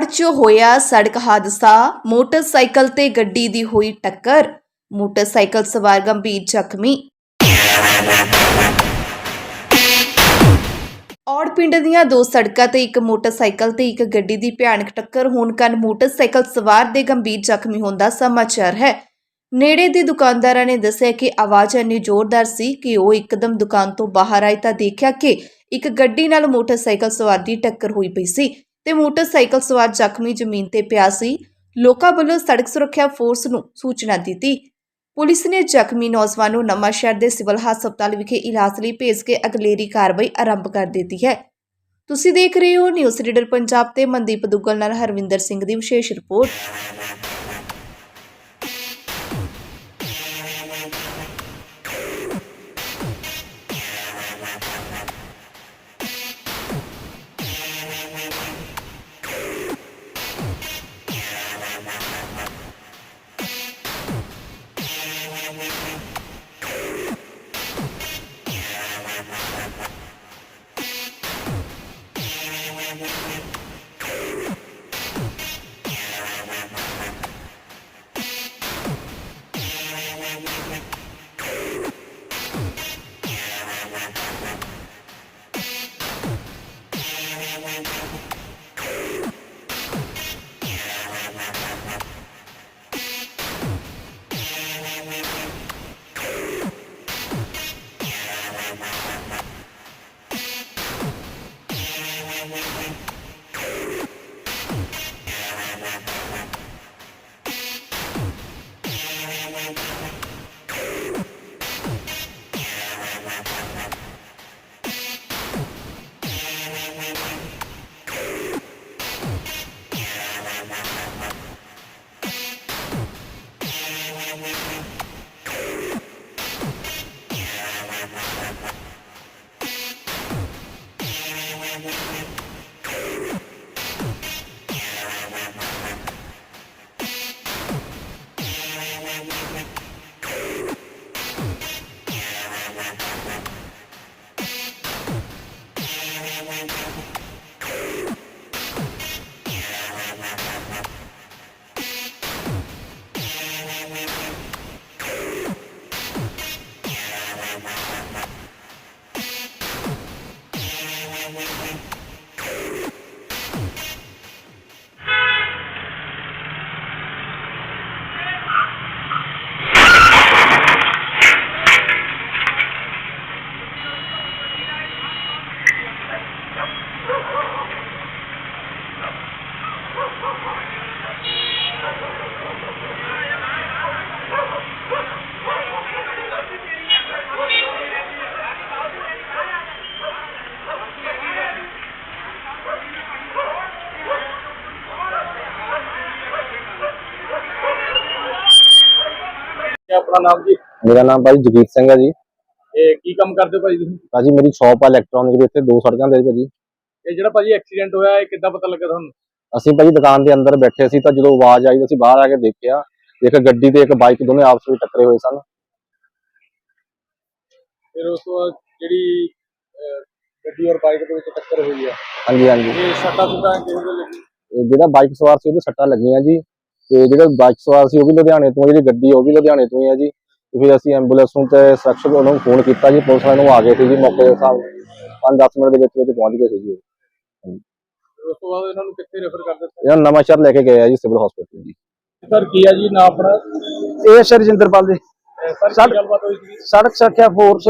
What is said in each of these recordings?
ਔੜ 'ਚ ਹੋਇਆ ਸੜਕ ਹਾਦਸਾ। ਮੋਟਰਸਾਈਕਲ ਤੇ ਗੱਡੀ ਦੀ ਹੋਈ ਟੱਕਰ। ਮੋਟਰਸਾਈਕਲ ਸਵਾਰ ਗੰਭੀਰ ਜ਼ਖਮੀ। ਔੜ ਪਿੰਡ ਦੀਆਂ ਦੋ ਸੜਕਾਂ ਤੇ ਇੱਕ ਮੋਟਰਸਾਈਕਲ ਤੇ ਇੱਕ ਗੱਡੀ ਦੀ ਭਿਆਨਕ ਟੱਕਰ ਹੋਣ ਕਾਰਨ ਮੋਟਰਸਾਈਕਲ ਸਵਾਰ ਦੇ ਗੰਭੀਰ ਜ਼ਖਮੀ ਹੋਣ ਦਾ ਸਮਾਚਾਰ ਹੈ। ਨੇੜੇ ਦੇ ਦੁਕਾਨਦਾਰਾਂ ਨੇ ਦੱਸਿਆ ਕਿ ਆਵਾਜ਼ ਇੰਨੀ ਜ਼ੋਰਦਾਰ ਸੀ ਕਿ ਉਹ ਇੱਕਦਮ ਦੁਕਾਨ ਤੋਂ ਬਾਹਰ ਆਏ ਤਾਂ ਦੇਖਿਆ ਕਿ ਇੱਕ ਗੱਡੀ ਨਾਲ ਮੋਟਰਸਾਈਕਲ ਸਵਾਰ ਦੀ ਟੱਕਰ ਹੋਈ ਪਈ ਸੀ। ਤੇ ਮੋਟਰਸਾਈਕਲ ਸਵਾਰ ਜ਼ਖਮੀ ਜ਼ਮੀਨ ਤੇ ਪਿਆ ਸੀ। ਲੋਕਾਂ ਵੱਲੋਂ ਸੜਕ ਸੁਰੱਖਿਆ ਫੋਰਸ ਨੂੰ ਸੂਚਨਾ ਦਿੱਤੀ। ਪੁਲਿਸ ਨੇ ਜ਼ਖਮੀ ਨੌਜਵਾਨ ਨੂੰ ਨਵਾਂਸ਼ਹਿਰ ਦੇ ਸਿਵਲ ਹਸਪਤਾਲ ਵਿਖੇ ਇਲਾਜ ਲਈ ਭੇਜ ਕੇ ਅਗਲੇਰੀ ਕਾਰਵਾਈ ਆਰੰਭ ਕਰ ਦਿੱਤੀ ਹੈ। ਤੁਸੀਂ ਦੇਖ ਰਹੇ ਹੋ ਨਿਊਜ਼ ਰੀਡਰ ਪੰਜਾਬ ਤੇ ਮਨਦੀਪ ਦੁੱਗਲ ਨਾਲ ਹਰਵਿੰਦਰ ਸਿੰਘ ਦੀ ਵਿਸ਼ੇਸ਼ ਰਿਪੋਰਟ। Yeah, yeah, yeah. ਕੀ ਆਪਣਾ ਨਾਮ ਜੀ? ਮੇਰਾ ਨਾਮ ਭਾਜੀ ਜਗੀਰ ਸਿੰਘ ਹੈ ਜੀ। ਇਹ ਕੀ ਕੰਮ ਕਰਦੇ ਹੋ ਭਾਜੀ ਤੁਸੀਂ? ਭਾਜੀ ਮੇਰੀ ਸ਼ਾਪ ਆ ਇਲੈਕਟ੍ਰੋਨਿਕ ਦੀ ਇੱਥੇ ਦੋ ਸੜਕਾਂ ਤੇ ਭਾਜੀ। ਇਹ ਜਿਹੜਾ ਭਾਜੀ ਐਕਸੀਡੈਂਟ ਹੋਇਆ ਇਹ ਕਿੱਦਾਂ ਪਤਾ ਲੱਗਾ ਤੁਹਾਨੂੰ? ਅਸੀਂ ਭਾਜੀ ਦੁਕਾਨ ਦੇ ਅੰਦਰ ਬੈਠੇ ਸੀ ਤਾਂ ਜਦੋਂ ਆਵਾਜ਼ ਆਈ ਅਸੀਂ ਬਾਹਰ ਆ ਕੇ ਦੇਖਿਆ। ਇੱਕ ਗੱਡੀ ਤੇ ਇੱਕ ਬਾਈਕ ਦੋਨੇ ਆਪਸ ਵਿੱਚ ਟੱਕਰੇ ਹੋਏ ਸਨ। ਫਿਰ ਉਸ ਤੋਂ ਬਾਅਦ ਜਿਹੜੀ ਅਹ, ਗੱਡੀ ਔਰ ਬਾਈਕ ਦੇ ਵਿੱਚ ਟੱਕਰ ਹੋਈ ਹੈ ਹਾਂਜੀ ਹਾਂਜੀ। ਇਹ ਸੱਟਾਂ ਸੁੱਟਾਂ ਕਿਸੇ ਦੇ ਲੱਗੀ ਇਹ ਜਿਹੜਾ ਬਾਈਕ ਸਵਾਰ ਸੀ ਉਹਦੇ ਸੱਟਾਂ ਲੱਗੀਆਂ ਜੀ। ਤੇ ਜਿਹੜਾ ਬਾਈਕ ਸਵਾਰ ਸੀ ਉਹ ਵੀ ਲੁਧਿਆਣੇ ਤੋਂ ਜਿਹੜੀ ਗੱਡੀ ਉਹ ਵੀ ਲੁਧਿਆਣੇ ਤੋਂ ਹੀ ਹੈ ਜੀ। ਤੇ ਫਿਰ ਅਸੀਂ ਐਂਬੂਲੈਂਸ ਨੂੰ ਤੇ ਉਹਨਾਂ ਨੂੰ ਫੋਨ ਕੀਤਾ ਜੀ ਪੁਲਿਸ ਵਾਲਿਆਂ ਨੂੰ ਆ ਗਏ ਸੀ ਜੀ ਮੌਕੇ ਦੇ ਹਿਸਾਬ 5-10 ਮਿੰਟ ਦੇ ਵਿੱਚ ਵਿੱਚ ਪਹੁੰਚ ਗਏ ਸੀ ਜੀ ਉਸ ਤੋਂ ਬਾਅਦ ਇਹਨਾਂ ਨੂੰ ਕਿੱਥੇ ਰੈਫਰ ਕਰ ਦਿੱਤਾ? ਇਹਨਾਂ ਨਵਾਂ ਸ਼ਹਿਰ ਲੈ ਕੇ ਗਏ ਆ ਜੀ ਸਿਵਲ ਹਸਪੀਟਲ ਜੀ। ਸਰ ਕੀ ਆ ਜੀ ਨਾ ਆਪਣਾ? ਇਹ ਸਰ ਜਿੰਦਰਪਾਲ ਜੀ। ਸਰ ਸਰ- ਕੀ ਗੱਲਬਾਤ ਹੋਈ ਸੀ ਸੜਕ ਸੁਰੱਖਿਆ ਫੋਰਸ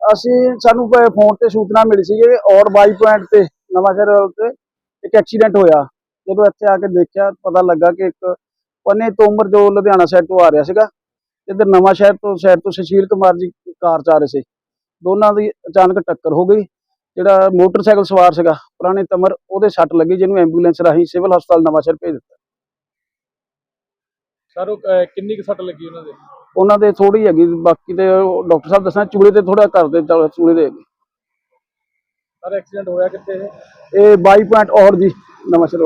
ਅਸੀਂ ਸਾਨੂੰ ਫੋਨ ਤੇ ਸੂਚਨਾ ਮਿਲੀ ਸੀ ਕਿ ਔਰ ਬਾਈ ਪੁਆਇੰਟ ਤੇ ਨਵਾਂਸ਼ਹਿਰ ਰੋਡ ਤੇ ਇੱਕ ਐਕਸੀਡੈਂਟ ਹੋਇਆ। ਜਦੋਂ ਇੱਥੇ ਆ ਕੇ ਦੇਖਿਆ ਪਤਾ ਲੱਗਾ ਕਿ ਇੱਕ ਪੰਨੇ ਤੋਮਰ ਜੋ ਲੁਧਿਆਣਾ ਸਾਈਡ ਤੋਂ ਆ ਰਿਹਾ ਸੀਗਾ ਇੱਧਰ ਨਵਾਂ ਸ਼ਹਿਰ ਤੋਂ ਸਾਈਡ ਤੋਂ ਸੁਸ਼ੀਲ ਕੁਮਾਰ ਜੀ ਕਾਰ ਚ ਆ ਰਹੇ ਸੀ। ਦੋਨਾਂ ਦੀ ਅਚਾਨਕ ਟੱਕਰ ਹੋ ਗਈ ਜਿਹੜਾ ਮੋਟਰਸਾਈਕਲ ਸਵਾਰ ਸੀਗਾ ਪੁਰਾਣੇ ਤਮਰ ਉਹਦੇ ਸੱਟ ਲੱਗੀ ਜਿਹਨੂੰ ਐਂਬੂਲੈਂਸ ਰਾਹੀਂ ਸਿਵਲ ਹਸਪਤਾਲ ਨਵਾਂ ਸ਼ਹਿਰ ਭੇਜ ਦਿੱਤਾ। ਸਰ ਉਹ ਕਿੰਨੀ ਕੁ ਸੱਟ ਲੱਗੀ ਉਹਨਾਂ ਦੇ? ਉਹਨਾਂ ਦੇ ਥੋੜੀ ਹੈਗੀ ਬਾਕੀ ਤੇ ਡਾਕਟਰ ਸਾਹਿਬ ਦੱਸਣਾ ਚੂਲੇ ਤੇ ਥੋੜਾ ਕਰਦੇ ਚੂਲੇ ਦੇ ਹੈਗੇ। ਸਰ ਐਕਸੀਡੈਂਟ ਹੋਇਆ ਕਿੱਥੇ ਇਹ? ਇਹ 22 ਪੁਆਇੰਟ ਔਰ ਦੀ ਨਵਾਂ ਸ਼ਹਿਰ